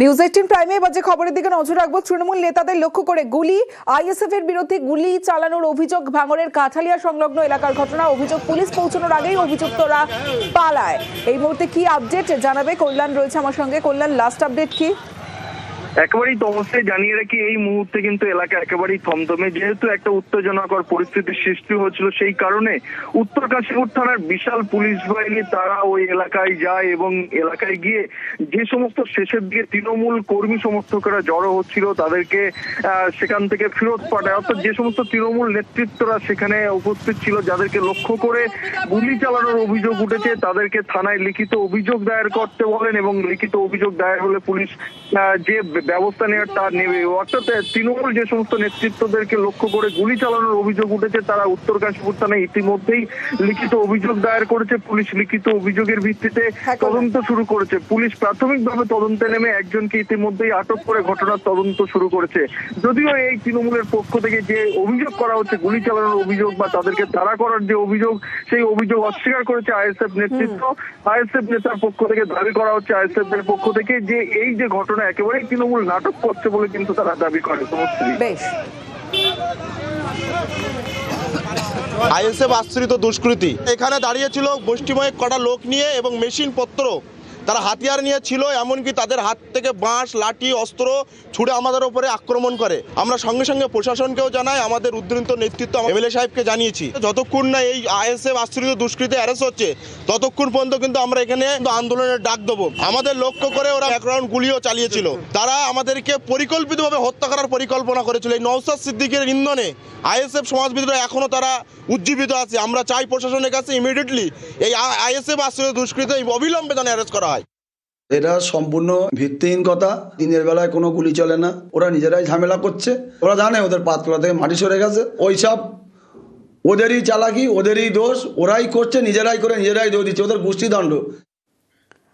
News eighteen প্রাইমে এবার যে খবরের দিকে নজর রাখব, তৃণমূল নেতাদের লক্ষ্য করে গুলি। আইএসএফ এর বিরুদ্ধে গুলি চালানোর অভিযোগ ভাঙরের কাঠালিয়া সংলগ্ন এলাকার ঘটনা। অভিযোগ পুলিশ পৌঁছানোর আগেই অভিযুক্তরা পালায়। এই মুহূর্তে কি আপডেট জানাবে কল্যাণ রয়েছে আমার সঙ্গে। কল্যাণ লাস্ট আপডেট কি? একেবারেই তো তমসে জানিয়ে রাখি, এই মুহূর্তে কিন্তু এলাকা একেবারেই থমথমে। যেহেতু একটা উত্তেজনাকর পরিস্থিতির সৃষ্টি হয়েছিল, সেই কারণে উত্তর কাশীপুর থানার বিশাল পুলিশ বাহিনী, তারা ওই এলাকায় যায় এবং এলাকায় গিয়ে যে সমস্ত শেষের দিকে তৃণমূল কর্মী সমর্থকেরা জড়ো হচ্ছিল, তাদেরকে সেখান থেকে ফেরত পাঠায়। অর্থাৎ যে সমস্ত তৃণমূল নেতৃত্বরা সেখানে উপস্থিত ছিল, যাদেরকে লক্ষ্য করে গুলি চালানোর অভিযোগ উঠেছে, তাদেরকে থানায় লিখিত অভিযোগ দায়ের করতে বলেন এবং লিখিত অভিযোগ দায়ের হলে পুলিশ যে ব্যবস্থা নেওয়ার তা নেবে। অর্থাৎ তৃণমূল যে সমস্ত নেতৃত্বদেরকে লক্ষ্য করে গুলি চালানোর অভিযোগ উঠেছে তারা উত্তর কাশীপুর থানায় ইতিমধ্যেই লিখিত অভিযোগ দায়ের করেছে। পুলিশ লিখিত অভিযোগের ভিত্তিতে হ্যাঁ, তদন্ত শুরু করেছে। পুলিশ প্রাথমিকভাবে তদন্তে নেমে একজনকে ইতিমধ্যেই আটক করে ঘটনার তদন্ত শুরু করেছে। যদিও এই তৃণমূলের পক্ষ থেকে যে অভিযোগ করা হচ্ছে গুলি চালানোর অভিযোগ বা তাদেরকে তাড়া করার যে অভিযোগ সেই অভিযোগ অস্বীকার করেছে আইএসএফ নেতৃত্ব। আইএসএফ নেতার পক্ষ থেকে দাবি করা হচ্ছে আইএসএফ এর পক্ষ থেকে যে এই যে ঘটনা একেবারেই তৃণমূল নাটক করছে বলে কিন্তু তারা দাবি করে বেশ। আইএসএফ আশ্রিত দুষ্কৃতি। এখানে দাঁড়িয়েছিল গোষ্ঠীময় কটা লোক নিয়ে এবং মেশিন পত্র তারা হাতিয়ার নিয়ে ছিল এমনকি তাদের হাত থেকে বাঁশ, লাঠি, অস্ত্র ছুড়ে আমাদের উপরে আক্রমণ করে। আমরা সঙ্গে সঙ্গে প্রশাসনকেও জানাই, আমাদের উদ্ধৃত নেতৃত্ব এমএলএ সাহেবকে জানিয়েছি। যতক্ষণ না এই আইএসএফ আশ্রিত দুষ্কৃতী অ্যারেস্ট হচ্ছে, ততক্ষণ পর্যন্ত কিন্তু আমরা এখানে আন্দোলনের ডাক দেবো। আমাদের লক্ষ্য করে ওরা এক গুলিও চালিয়েছিল। তারা আমাদেরকে পরিকল্পিতভাবে হত্যা করার পরিকল্পনা করেছিল। এই নওসাদ সিদ্দিকের ইন্ধনে আইএসএফ সমাজবিদরা এখনও তারা উজ্জীবিত আছে। আমরা চাই প্রশাসনের কাছে ইমিডিয়েটলি এই আইএসএফ আশ্রিত দুষ্কৃত এই অবিলম্বে যেন অ্যারেস্ট করা হয়। এটা সম্পূর্ণ ভিত্তিহীন কথা। দিনের বেলায় কোনো গুলি চলে না। ওরা নিজেরাই ঝামেলা করছে। ওরা জানে ওদের পাতলা থেকে মাটি সরে গেছে। ওইসব ওদেরই চালাকি, ওদেরই দোষ। ওরাই করছে, নিজেরাই করে নিজেরাই দোষ দিচ্ছে। ওদের গোষ্ঠীদণ্ড।